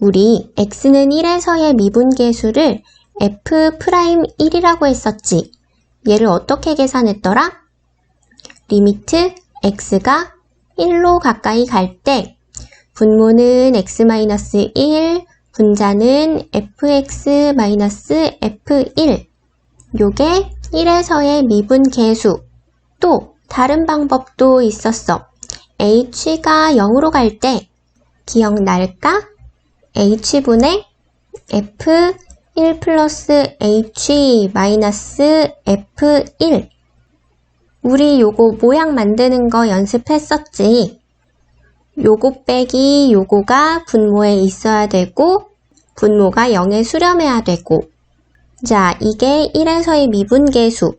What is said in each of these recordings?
우리 x는 1에서의 미분계수를 f'1이라고 했었지. 얘를 어떻게 계산했더라? 리미트 x가 1로 가까이 갈 때 분모는 x-1, 분자는 fx-f1 요게 1에서의 미분계수 또 다른 방법도 있었어. h가 0으로 갈 때 기억날까? H분의 f1 플러스 h 마이너스 f1 우리 요거 모양 만드는 거 연습했었지. 요거 빼기 요거가 분모에 있어야 되고 분모가 0에 수렴해야 되고. 자 이게 1에서의 미분계수.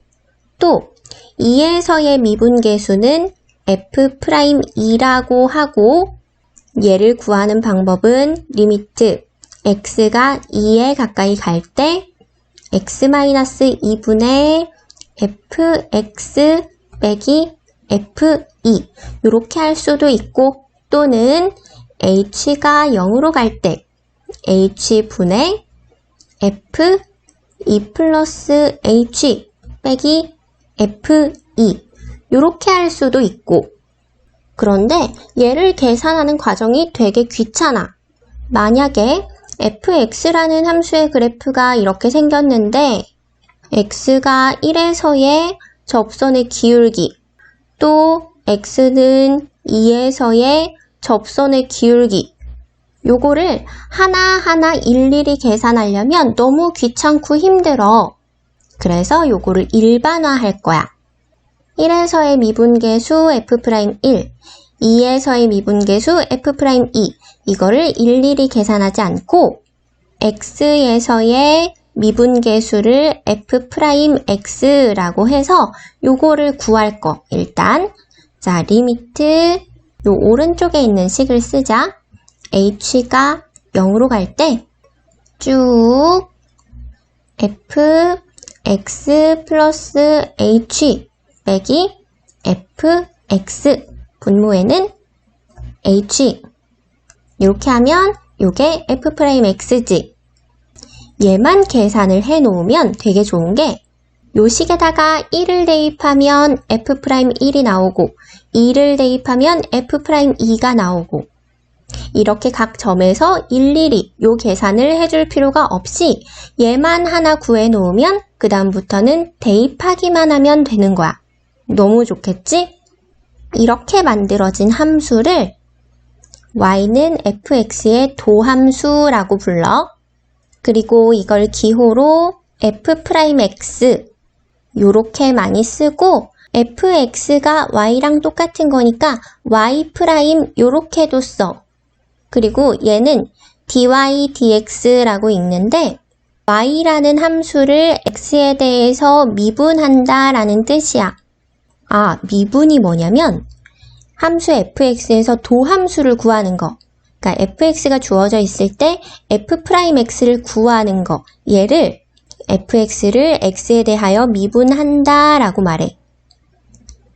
또 2에서의 미분계수는 f'2라고 하고 얘를 구하는 방법은 리미트 x가 2에 가까이 갈 때 x-2분의 fx 빼기 f2 이렇게 할 수도 있고 또는 h가 0으로 갈 때 h분의 f2 플러스 h 빼기 f2 이렇게 할 수도 있고 그런데 얘를 계산하는 과정이 되게 귀찮아. 만약에 fx라는 함수의 그래프가 이렇게 생겼는데 x가 1에서의 접선의 기울기 또 x는 2에서의 접선의 기울기 요거를 하나하나 일일이 계산하려면 너무 귀찮고 힘들어. 그래서 요거를 일반화할 거야. 1에서의 미분계수 f'1, 2에서의 미분계수 f'2 이거를 일일이 계산하지 않고 x에서의 미분계수를 f'x라고 해서 요거를 구할 거. 일단 자 리미트 요 오른쪽에 있는 식을 쓰자. H가 0으로 갈 때 쭉 f x 플러스 h 빼기 fx 분모에는 h 이렇게 하면 요게 f'x지 얘만 계산을 해 놓으면 되게 좋은 게 요 식에다가 1을 대입하면 f'1이 나오고 2를 대입하면 f'2가 나오고 이렇게 각 점에서 일일이 요 계산을 해줄 필요가 없이 얘만 하나 구해 놓으면 그 다음부터는 대입하기만 하면 되는 거야. 너무 좋겠지? 이렇게 만들어진 함수를 y는 fx의 도함수라고 불러. 그리고 이걸 기호로 f'x 요렇게 많이 쓰고 fx가 y랑 똑같은 거니까 y' 요렇게도 써. 그리고 얘는 dy dx라고 읽는데 y라는 함수를 x에 대해서 미분한다 라는 뜻이야. 아, 미분이 뭐냐면 함수 fx에서 도함수를 구하는 거. 그러니까 fx가 주어져 있을 때 f'x를 구하는 거. 얘를 fx를 x에 대하여 미분한다 라고 말해.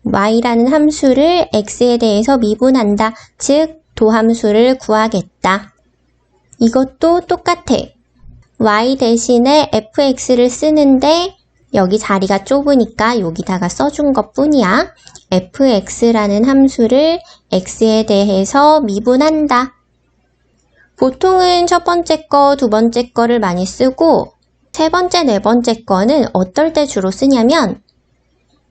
y라는 함수를 x에 대해서 미분한다. 즉, 도함수를 구하겠다. 이것도 똑같아. y 대신에 fx를 쓰는데 여기 자리가 좁으니까 여기다가 써준 것 뿐이야. fx라는 함수를 x에 대해서 미분한다. 보통은 첫 번째 거, 두 번째 거를 많이 쓰고 세 번째, 네 번째 거는 어떨 때 주로 쓰냐면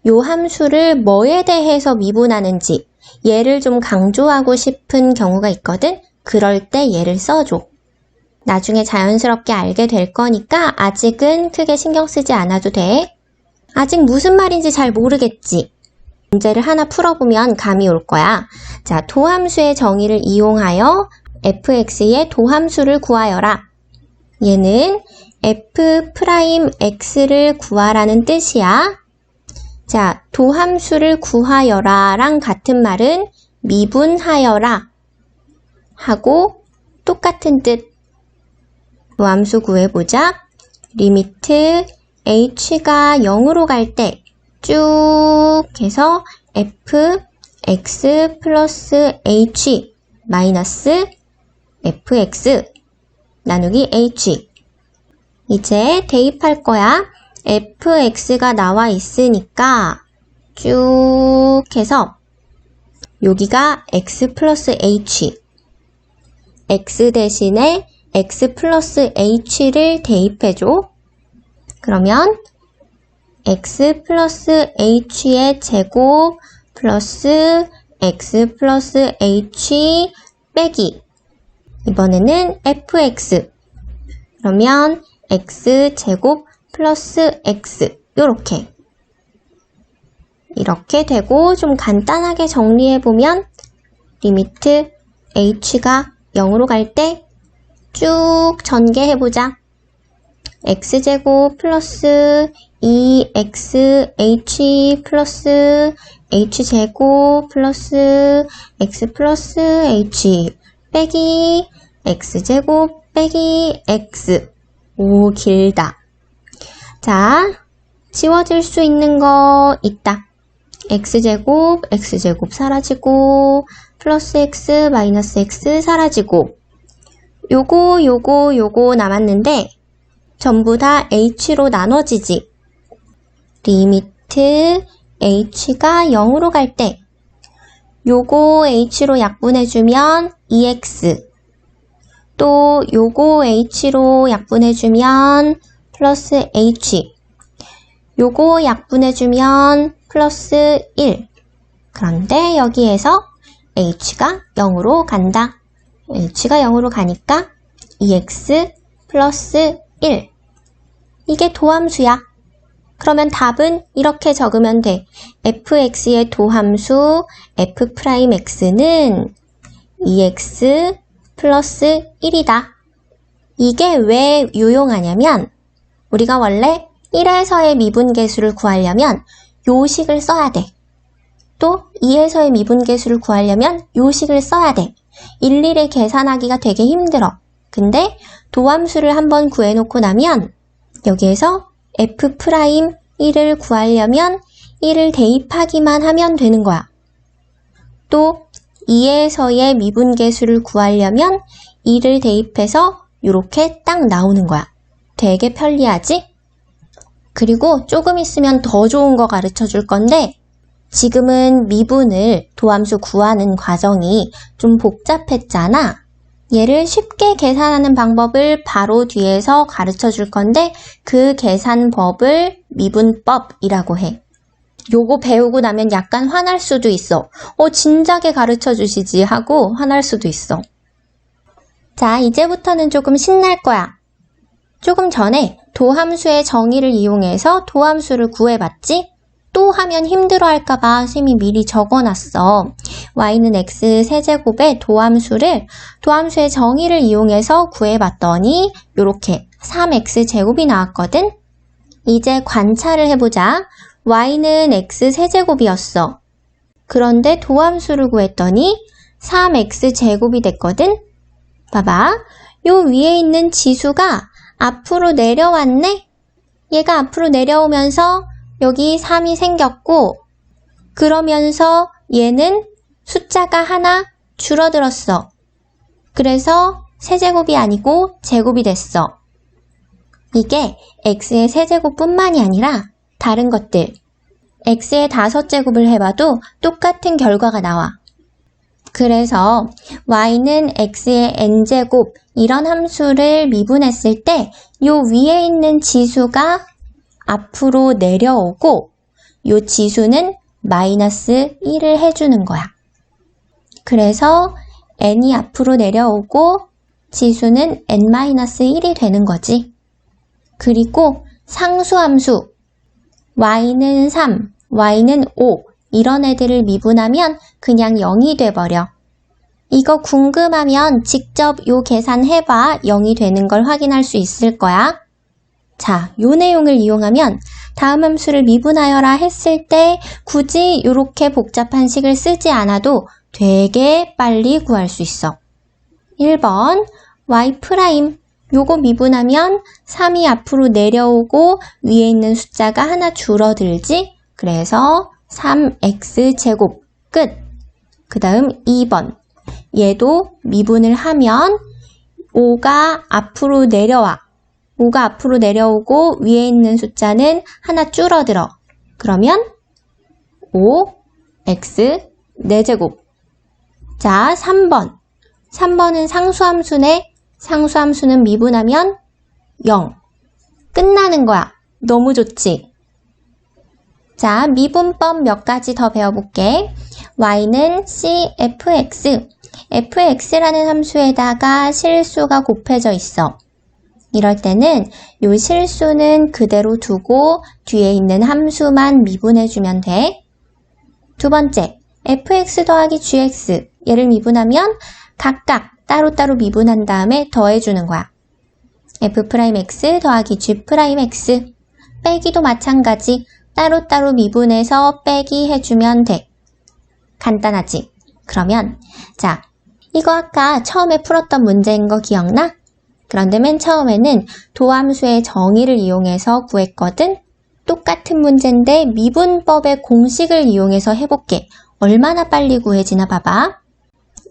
요 함수를 뭐에 대해서 미분하는지 얘를 좀 강조하고 싶은 경우가 있거든? 그럴 때 얘를 써줘. 나중에 자연스럽게 알게 될 거니까 아직은 크게 신경 쓰지 않아도 돼. 아직 무슨 말인지 잘 모르겠지. 문제를 하나 풀어보면 감이 올 거야. 자, 도함수의 정의를 이용하여 fx의 도함수를 구하여라. 얘는 f'x를 구하라는 뜻이야. 자, 도함수를 구하여라랑 같은 말은 미분하여라 하고 똑같은 뜻. 도함수 구해보자. 리미트 h가 0으로 갈 때 쭉 해서 f x 플러스 h 마이너스 fx 나누기 h. 이제 대입할 거야. fx가 나와 있으니까 쭉 해서 여기가 x 플러스 h. x 대신에 x 플러스 h를 대입해줘. 그러면 x 플러스 h의 제곱 플러스 x 플러스 h 빼기. 이번에는 fx. 그러면 x 제곱 플러스 x. 요렇게. 이렇게 되고 좀 간단하게 정리해보면 리미트 h가 0으로 갈 때 쭉 전개해보자. x제곱 플러스 2xh 플러스 h제곱 플러스 x 플러스 h 빼기 x제곱 빼기 x 오 길다. 자, 지워질 수 있는 거 있다. x제곱, x제곱 사라지고, 플러스 x, 마이너스 x 사라지고, 요거, 요거, 요거 남았는데, 전부 다 h로 나눠지지. 리미트 h가 0으로 갈 때, 요거 h로 약분해주면 2x, 또 요거 h로 약분해주면 플러스 h, 요거 약분해주면 플러스 1. 그런데 여기에서 h가 0으로 간다. H가 0으로 가니까 2x 플러스 1. 이게 도함수야. 그러면 답은 이렇게 적으면 돼. fx의 도함수 f'x는 2x 플러스 1이다. 이게 왜 유용하냐면 우리가 원래 1에서의 미분계수를 구하려면 요식을 써야 돼. 또 2에서의 미분계수를 구하려면 요식을 써야 돼. 일일이 계산하기가 되게 힘들어. 근데 도함수를 한번 구해놓고 나면 여기에서 f'1을 구하려면 1을 대입하기만 하면 되는 거야. 또 2에서의 미분계수를 구하려면 2를 대입해서 이렇게 딱 나오는 거야. 되게 편리하지? 그리고 조금 있으면 더 좋은 거 가르쳐 줄 건데 지금은 미분을 도함수 구하는 과정이 좀 복잡했잖아. 얘를 쉽게 계산하는 방법을 바로 뒤에서 가르쳐 줄 건데 그 계산법을 미분법이라고 해. 요거 배우고 나면 약간 화날 수도 있어. 어, 진작에 가르쳐 주시지 하고 화날 수도 있어. 자, 이제부터는 조금 신날 거야. 조금 전에 도함수의 정의를 이용해서 도함수를 구해봤지? 또 하면 힘들어 할까봐 쌤이 미리 적어놨어. y는 x 세제곱의 도함수를 도함수의 정의를 이용해서 구해봤더니 이렇게 3x 제곱이 나왔거든? 이제 관찰을 해보자. y는 x 세제곱이었어. 그런데 도함수를 구했더니 3x 제곱이 됐거든? 봐봐. 요 위에 있는 지수가 앞으로 내려왔네? 얘가 앞으로 내려오면서 여기 3이 생겼고, 그러면서 얘는 숫자가 하나 줄어들었어. 그래서 세제곱이 아니고 제곱이 됐어. 이게 x의 세제곱뿐만이 아니라 다른 것들. x의 다섯 제곱을 해봐도 똑같은 결과가 나와. 그래서 y는 x의 n제곱 이런 함수를 미분했을 때 요 위에 있는 지수가 앞으로 내려오고 요 지수는 마이너스 1을 해주는 거야. 그래서 n이 앞으로 내려오고 지수는 n-1이 되는 거지. 그리고 상수함수 y는 3, y는 5 이런 애들을 미분하면 그냥 0이 돼버려. 이거 궁금하면 직접 요 계산해봐 0이 되는 걸 확인할 수 있을 거야. 자, 요 내용을 이용하면 다음 함수를 미분하여라 했을 때 굳이 이렇게 복잡한 식을 쓰지 않아도 되게 빨리 구할 수 있어. 1번 y 프라임 요거 미분하면 3이 앞으로 내려오고 위에 있는 숫자가 하나 줄어들지? 그래서 3x 제곱 끝. 그 다음 2번 얘도 미분을 하면 5가 앞으로 내려와. 5가 앞으로 내려오고 위에 있는 숫자는 하나 줄어들어. 그러면 5, x, 4제곱. 자, 3번. 3번은 상수함수네. 상수함수는 미분하면 0. 끝나는 거야. 너무 좋지? 자, 미분법 몇 가지 더 배워볼게. y는 cfx. fx라는 함수에다가 실수가 곱해져 있어. 이럴 때는 이 실수는 그대로 두고 뒤에 있는 함수만 미분해주면 돼. 두 번째, fx 더하기 gx. 얘를 미분하면 각각 따로따로 미분한 다음에 더해주는 거야. f'x 더하기 g'x. 빼기도 마찬가지. 따로따로 미분해서 빼기 해주면 돼. 간단하지? 그러면, 자, 이거 아까 처음에 풀었던 문제인 거 기억나? 그런데 맨 처음에는 도함수의 정의를 이용해서 구했거든? 똑같은 문제인데 미분법의 공식을 이용해서 해볼게. 얼마나 빨리 구해지나 봐봐.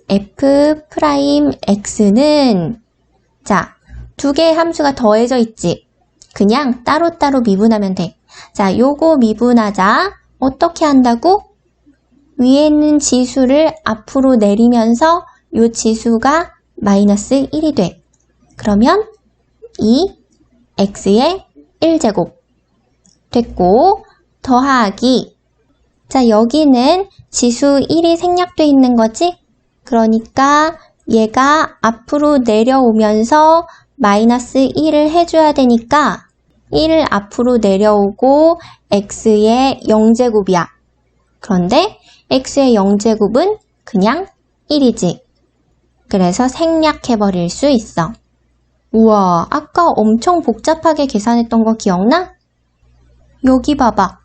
f'x는 자, 두 개의 함수가 더해져 있지. 그냥 따로따로 미분하면 돼. 자, 요거 미분하자. 어떻게 한다고? 위에 있는 지수를 앞으로 내리면서 요 지수가 마이너스 1이 돼. 그러면 이 x의 1제곱 됐고 더하기 자 여기는 지수 1이 생략돼 있는 거지? 그러니까 얘가 앞으로 내려오면서 마이너스 1을 해줘야 되니까 1을 앞으로 내려오고 x의 0제곱이야. 그런데 x의 0제곱은 그냥 1이지. 그래서 생략해버릴 수 있어. 우와, 아까 엄청 복잡하게 계산했던 거 기억나? 여기 봐봐.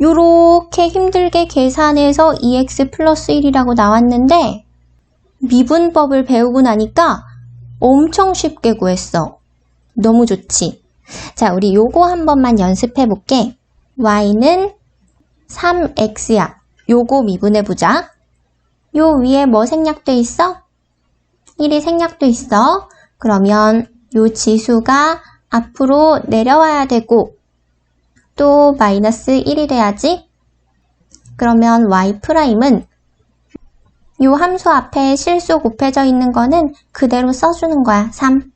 요렇게 힘들게 계산해서 2x 플러스 1이라고 나왔는데 미분법을 배우고 나니까 엄청 쉽게 구했어. 너무 좋지? 자, 우리 요거 한 번만 연습해 볼게. y는 3x야. 요거 미분해 보자. 요 위에 뭐 생략돼 있어? 1이 생략돼 있어. 그러면 요 지수가 앞으로 내려와야 되고 또 마이너스 1이 돼야지. 그러면 y''은 요 함수 앞에 실수 곱해져 있는 거는 그대로 써주는 거야. 3.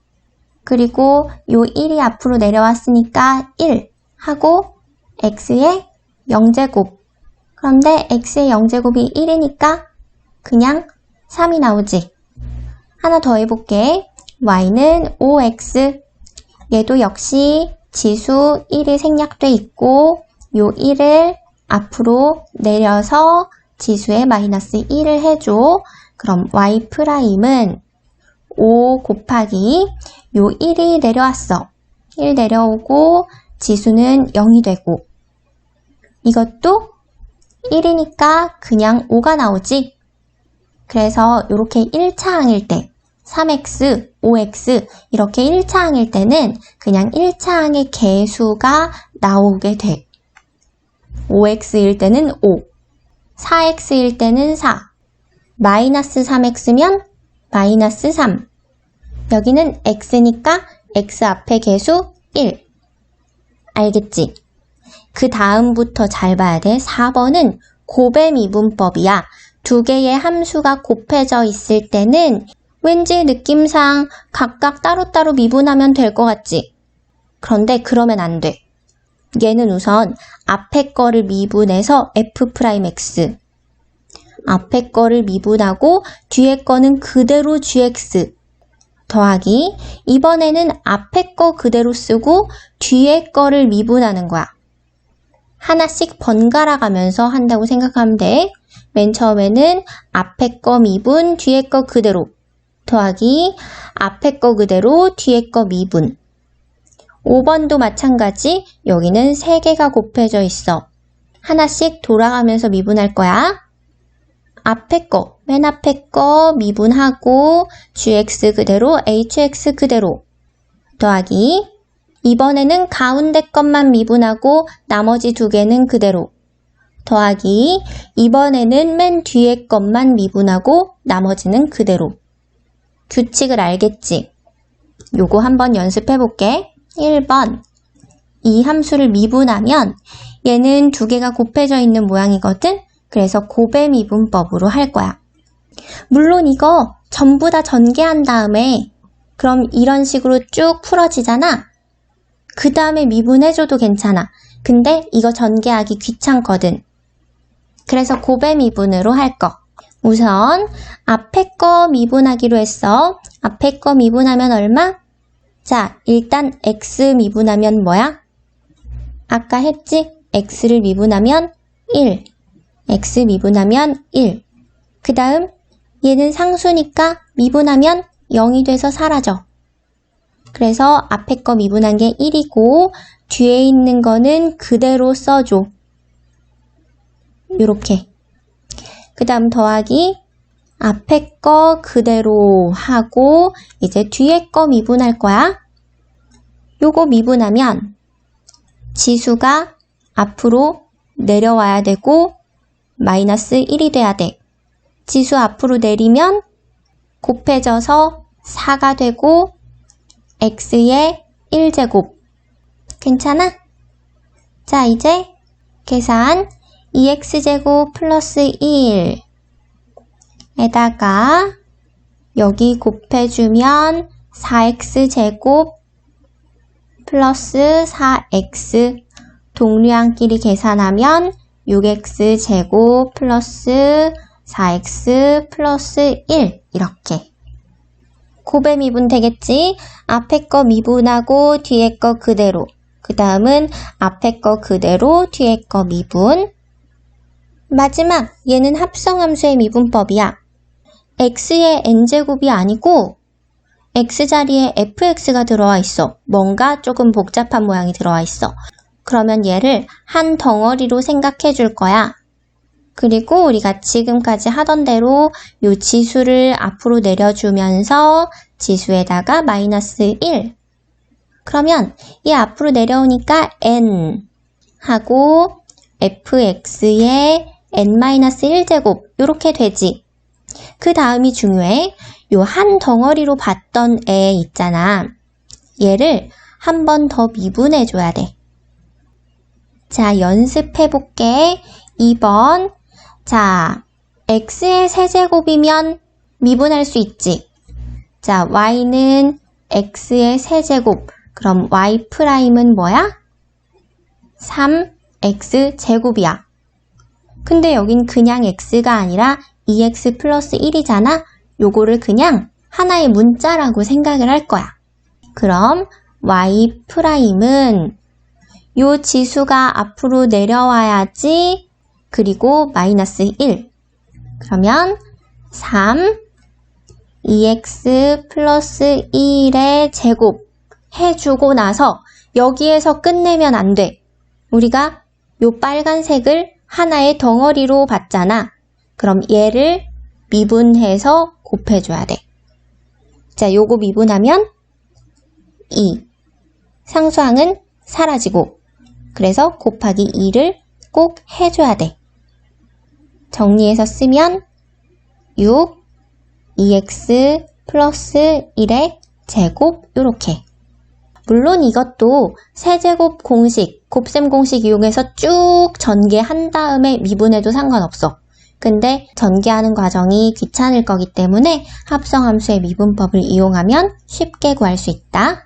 그리고 요 1이 앞으로 내려왔으니까 1 하고 x의 0제곱. 그런데 x의 0제곱이 1이니까 그냥 3이 나오지. 하나 더 해볼게. Y는 5x. 얘도 역시 지수 1이 생략돼 있고 요 1을 앞으로 내려서 지수에 마이너스 1을 해줘. 그럼 y'은 5 곱하기 요 1이 내려왔어. 1 내려오고 지수는 0이 되고 이것도 1이니까 그냥 5가 나오지. 그래서 이렇게 1차항일 때 3x, 5x 이렇게 1차항일 때는 그냥 1차항의 개수가 나오게 돼. 5x일 때는 5, 4x일 때는 4, 마이너스 3x면 마이너스 3. 여기는 x니까 x 앞에 개수 1. 알겠지? 그 다음부터 잘 봐야 돼. 4번은 곱의 미분법이야. 두 개의 함수가 곱해져 있을 때는 왠지 느낌상 각각 따로따로 미분하면 될 것 같지? 그런데 그러면 안 돼. 얘는 우선 앞에 거를 미분해서 f'x 앞에 거를 미분하고 뒤에 거는 그대로 gx 더하기 이번에는 앞에 거 그대로 쓰고 뒤에 거를 미분하는 거야. 하나씩 번갈아 가면서 한다고 생각하면 돼. 맨 처음에는 앞에 거 미분, 뒤에 거 그대로 더하기 앞에 거 그대로 뒤에 거 미분. 5번도 마찬가지 여기는 3개가 곱해져 있어. 하나씩 돌아가면서 미분할 거야. 앞에 거, 맨 앞에 거 미분하고 gx 그대로 hx 그대로 더하기 이번에는 가운데 것만 미분하고 나머지 두 개는 그대로 더하기 이번에는 맨 뒤에 것만 미분하고 나머지는 그대로 규칙을 알겠지? 요거 한번 연습해 볼게. 1번. 이 함수를 미분하면 얘는 두 개가 곱해져 있는 모양이거든? 그래서 곱의 미분법으로 할 거야. 물론 이거 전부 다 전개한 다음에 그럼 이런 식으로 쭉 풀어지잖아? 그 다음에 미분해줘도 괜찮아. 근데 이거 전개하기 귀찮거든. 그래서 곱의 미분으로 할 거. 우선 앞에 거 미분하기로 했어. 앞에 거 미분하면 얼마? 자, 일단 x 미분하면 뭐야? 아까 했지? x를 미분하면 1. x 미분하면 1. 그 다음 얘는 상수니까 미분하면 0이 돼서 사라져. 그래서 앞에 거 미분한 게 1이고 뒤에 있는 거는 그대로 써줘. 요렇게. 그 다음 더하기 앞에 거 그대로 하고 이제 뒤에 거 미분할 거야. 요거 미분하면 지수가 앞으로 내려와야 되고 마이너스 1이 돼야 돼. 지수 앞으로 내리면 곱해져서 4가 되고 x의 1제곱. 괜찮아? 자, 이제 계산 2x제곱 플러스 1 에다가 여기 곱해주면 4x제곱 플러스 4x 동류항끼리 계산하면 6x제곱 플러스 4x 플러스 1 이렇게. 곱의 미분 되겠지? 앞에 거 미분하고 뒤에 거 그대로. 그 다음은 앞에 거 그대로 뒤에 거 미분 마지막 얘는 합성함수의 미분법이야. X의 n제곱이 아니고 x자리에 fx가 들어와 있어. 뭔가 조금 복잡한 모양이 들어와 있어. 그러면 얘를 한 덩어리로 생각해 줄 거야. 그리고 우리가 지금까지 하던 대로 요 지수를 앞으로 내려주면서 지수에다가 마이너스 1. 그러면 이 앞으로 내려오니까 n 하고 fx의 n-1제곱 이렇게 되지. 그 다음이 중요해. 요 한 덩어리로 봤던 애 있잖아. 얘를 한 번 더 미분해 줘야 돼. 자, 연습해 볼게. 2번. 자, x의 세제곱이면 미분할 수 있지. 자, y는 x의 세제곱. 그럼 y 프라임은 뭐야? 3x 제곱이야. 근데 여긴 그냥 x가 아니라 2x 플러스 1이잖아? 요거를 그냥 하나의 문자라고 생각을 할 거야. 그럼 y 프라임은 요 지수가 앞으로 내려와야지 그리고 마이너스 1. 그러면 3 2x 플러스 1의 제곱 해주고 나서 여기에서 끝내면 안 돼. 우리가 요 빨간색을 하나의 덩어리로 봤잖아. 그럼 얘를 미분해서 곱해줘야 돼. 자, 요거 미분하면 2. 상수항은 사라지고 그래서 곱하기 2를 꼭 해줘야 돼. 정리해서 쓰면 6, 2x 플러스 1의 제곱 요렇게 물론 이것도 세제곱 공식, 곱셈 공식 이용해서 쭉 전개한 다음에 미분해도 상관없어. 근데 전개하는 과정이 귀찮을 거기 때문에 합성함수의 미분법을 이용하면 쉽게 구할 수 있다.